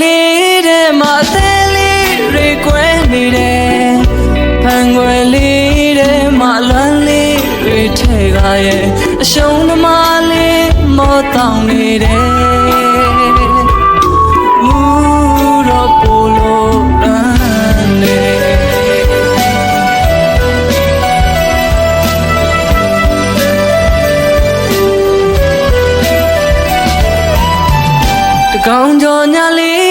လေးတဲ့မှာအသေးလေးတွေကွဲနေတယ်ဖန်ွယ်လေးတဲ့မှာလွမ်းလေးတွေထဲကရဲ့အရှုံးသမားလေးမောတောင်းနေတယ်မူတော့ပိုလို့ရန်နေတကောင်ကြော်ညာလေး